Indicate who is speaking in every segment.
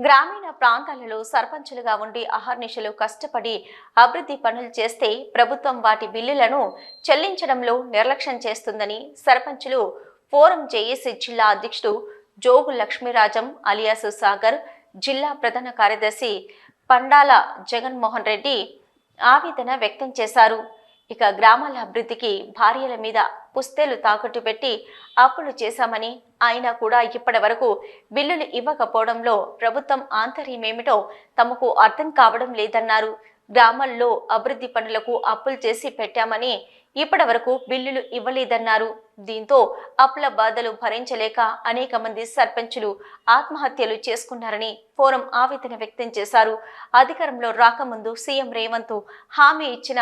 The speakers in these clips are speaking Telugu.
Speaker 1: గ్రామీణ ప్రాంతాలలో సర్పంచులుగా ఉండి అహర్నిశలు కష్టపడి అభివృద్ధి పనులు చేస్తే ప్రభుత్వం వాటి బిల్లులను చెల్లించడంలో నిర్లక్ష్యం చేస్తుందని సర్పంచులు ఫోరం జేఏసీ జిల్లా అధ్యక్షుడు జోగు లక్ష్మీరాజం అలియాసు సాగర్ జిల్లా ప్రధాన కార్యదర్శి పండాల జగన్మోహన్ రెడ్డి ఆవేదన వ్యక్తం చేశారు. ఇక గ్రామాల అభివృద్ధికి భార్యల మీద పుస్తేలు తాకట్టు పెట్టి అప్పులు చేశామని అయినా కూడా ఇప్పటి వరకు బిల్లులు ఇవ్వకపోవడంలో ప్రభుత్వం ఆంతర్యమేమిటో తమకు అర్థం కావడం లేదన్నారు. గ్రామాల్లో అభివృద్ధి పనులకు అప్పులు చేసి పెట్టామని ఇప్పటి వరకు బిల్లులు ఇవ్వలేదన్నారు. దీంతో అప్పుల బాధలు భరించలేక అనేక మంది సర్పంచులు ఆత్మహత్యలు చేసుకున్నారని ఫోరం ఆవేదన వ్యక్తం చేశారు. అధికారంలో రాకముందు సీఎం రేవంత్ హామీ ఇచ్చిన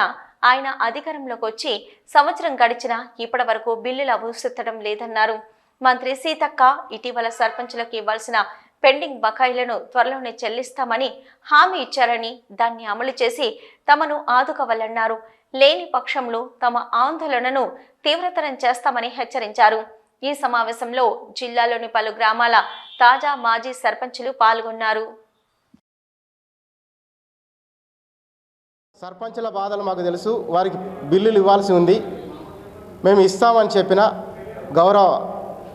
Speaker 1: ఆయన అధికారంలోకి వచ్చి సంవత్సరం గడిచినా ఇప్పటి వరకు బిల్లులు అవసరం లేదన్నారు. మంత్రి సీతక్క ఇటీవల సర్పంచులకు ఇవ్వాల్సిన పెండింగ్ బకాయిలను త్వరలోనే చెల్లిస్తామని హామీ ఇచ్చారని దాన్ని అమలు చేసి తమను ఆదుకోవాలన్నారు. లేని పక్షంలో తమ ఆందోళనను తీవ్రతరం చేస్తామని హెచ్చరించారు. ఈ సమావేశంలో జిల్లాలోని పలు గ్రామాల తాజా మాజీ సర్పంచులు పాల్గొన్నారు.
Speaker 2: సర్పంచుల బాధలు మాకు తెలుసు. వారికి బిల్లులు ఇవ్వాల్సి ఉంది. మేము ఇస్తామని చెప్పిన గౌరవ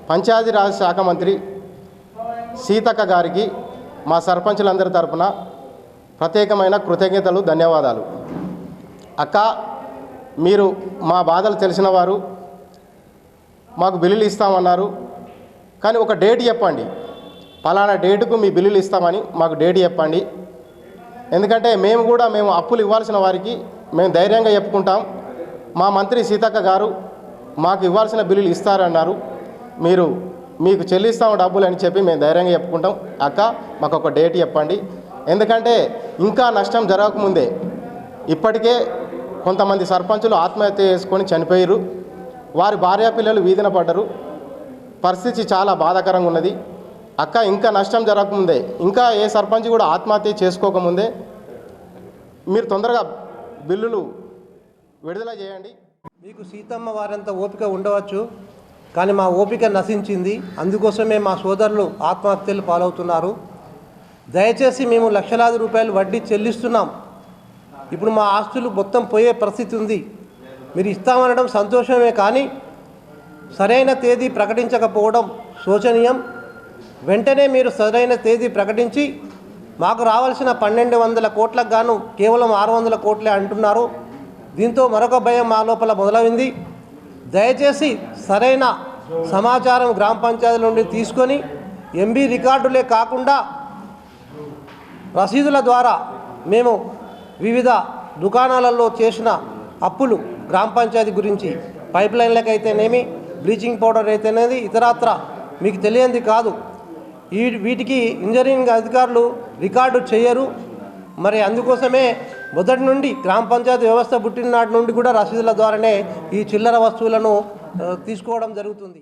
Speaker 2: పంచాయతీరాజ్ శాఖ మంత్రి సీతక్క గారికి మా సర్పంచులందరి తరపున ప్రత్యేకమైన కృతజ్ఞతలు ధన్యవాదాలు. అక్క మీరు మా బాధలు తెలిసిన వారు మాకు బిల్లులు ఇస్తామన్నారు. కానీ ఒక డేట్ చెప్పండి. పలానా డేటుకు మీ బిల్లులు ఇస్తామని మాకు డేట్ చెప్పండి. ఎందుకంటే మేము కూడా మేము అప్పులు ఇవ్వాల్సిన వారికి మేము ధైర్యంగా చెప్పుకుంటాం. మా మంత్రి సీతక్క గారు మాకు ఇవ్వాల్సిన బిల్లులు ఇస్తారన్నారు. మీరు మీకు చెల్లిస్తాము డబ్బులు అని చెప్పి మేము ధైర్యంగా చెప్పుకుంటాం. అక్క మాకు ఒక డేట్ చెప్పండి. ఎందుకంటే ఇంకా నష్టం జరగకముందే. ఇప్పటికే కొంతమంది సర్పంచులు ఆత్మహత్య చేసుకొని చనిపోయారు వారి భార్యా పిల్లలు వీధిన పడ్డరు. పరిస్థితి చాలా బాధాకరంగా ఉన్నది. అక్క ఇంకా నష్టం జరగకముందే. ఇంకా ఏ సర్పంచ్ కూడా ఆత్మహత్య చేసుకోకముందే. మీరు తొందరగా బిల్లులు విడుదల చేయండి.
Speaker 3: మీకు సీతమ్మ వారంత ఓపిక ఉండవచ్చు. కానీ మా ఓపిక నశించింది. అందుకోసమే మా సోదరులు ఆత్మహత్యలు పాలవుతున్నారు. దయచేసి మేము లక్షలాది రూపాయలు వడ్డీ చెల్లిస్తున్నాం. ఇప్పుడు మా ఆస్తులు మొత్తం పోయే పరిస్థితి ఉంది. మీరు ఇస్తామనడం సంతోషమే కానీ సరైన తేదీ ప్రకటించకపోవడం శోచనీయం. వెంటనే మీరు సరైన తేదీ ప్రకటించి మాకు రావాల్సిన పన్నెండు వందల కోట్లకు గాను కేవలం ఆరు వందల కోట్లే అంటున్నారు. దీంతో మరొక భయం మా లోపల మొదలైంది. దయచేసి సరైన సమాచారం గ్రామ పంచాయతీ నుండి తీసుకొని ఎంబీ రికార్డులే కాకుండా రసీదుల ద్వారా మేము వివిధ దుకాణాలలో చేసిన అప్పులు గ్రామ పంచాయతీ గురించి పైప్ లైన్లకైతేనేమి బ్లీచింగ్ పౌడర్ అయితేనేది ఇతరత్ర మీకు తెలియంది కాదు. ఈ వీటికి ఇంజనీరింగ్ అధికారులు రికార్డు చేయరు. మరి అందుకోసమే మొదటి నుండి గ్రామ పంచాయతీ వ్యవస్థ పుట్టిన నాటి నుండి కూడా రసీదుల ద్వారానే ఈ చిల్లర వస్తువులను తీసుకోవడం జరుగుతుంది.